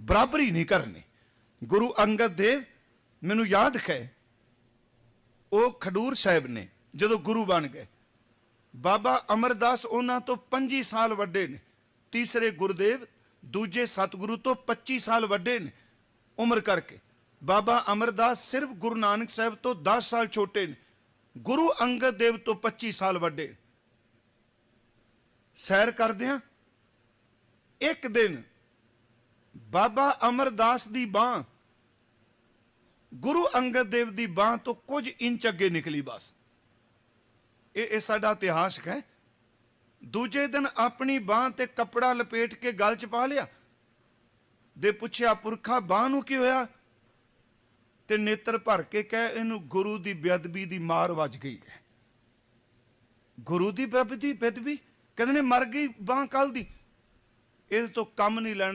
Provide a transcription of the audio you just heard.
ਬਰਾਬਰੀ ਨਹੀਂ ਕਰਨੀ। ਗੁਰੂ ਅੰਗਦ ਦੇਵ ਮੈਨੂੰ ਯਾਦ ਹੈ, ਉਹ ਖਡੂਰ ਸਾਹਿਬ ਨੇ ਜਦੋਂ ਗੁਰੂ ਬਣ ਗਏ। ਬਾਬਾ ਅਮਰਦਾਸ ਉਹਨਾਂ ਤੋਂ 25 ਸਾਲ ਵੱਡੇ ਨੇ, ਤੀਸਰੇ ਗੁਰਦੇਵ, ਦੂਜੇ ਸਤਿਗੁਰੂ ਤੋਂ 25 ਸਾਲ ਵੱਡੇ ਨੇ ਉਮਰ ਕਰਕੇ। ਬਾਬਾ ਅਮਰਦਾਸ ਸਿਰਫ ਗੁਰੂ ਨਾਨਕ ਸਾਹਿਬ ਤੋਂ 10 ਸਾਲ ਛੋਟੇ ਨੇ, ਗੁਰੂ ਅੰਗਦ ਦੇਵ ਤੋਂ 25 ਸਾਲ ਵੱਡੇ ਨੇ। ਸੈਰ ਕਰਦਿਆਂ ਇੱਕ ਦਿਨ ਬਾਬਾ ਅਮਰਦਾਸ ਦੀ ਬਾਹ, ਗੁਰੂ ਅੰਗਦ ਦੇਵ ਦੀ ਬਾਹ ਤੋਂ ਕੁਝ ਇੰਚ ਅੱਗੇ ਨਿਕਲੀ ਬਸ। ਇਹ ਇਹ ਸਾਡਾ ਇਤਿਹਾਸ ਹੈ। ਦੂਜੇ ਦਿਨ ਆਪਣੀ ਬਾਹ ਤੇ ਕੱਪੜਾ ਲਪੇਟ ਕੇ ਗਲ ਚ ਪਾ ਲਿਆ। ਦੇ ਪੁੱਛਿਆ, ਪੁਰਖਾ, ਬਾਹ ਨੂੰ ਕੀ ਹੋਇਆ? ਤੇ ਨੇਤਰ ਭਰ ਕੇ ਕਹੇ, ਇਹਨੂੰ ਗੁਰੂ ਦੀ ਬੇਅਦਬੀ ਦੀ ਮਾਰ ਵੱਜ ਗਈ ਹੈ। ਗੁਰੂ ਦੀ ਬੇਅਦਬੀ ਬੇਅਦਬੀ? ਕਹਿੰਦੇ ਨੇ, ਮਰ ਗਈ ਬਾਹ ਕੱਲ ਦੀ। ਇਹਦੇ ਤੋਂ ਕੰਮ ਨਹੀਂ ਲੈਣਾ।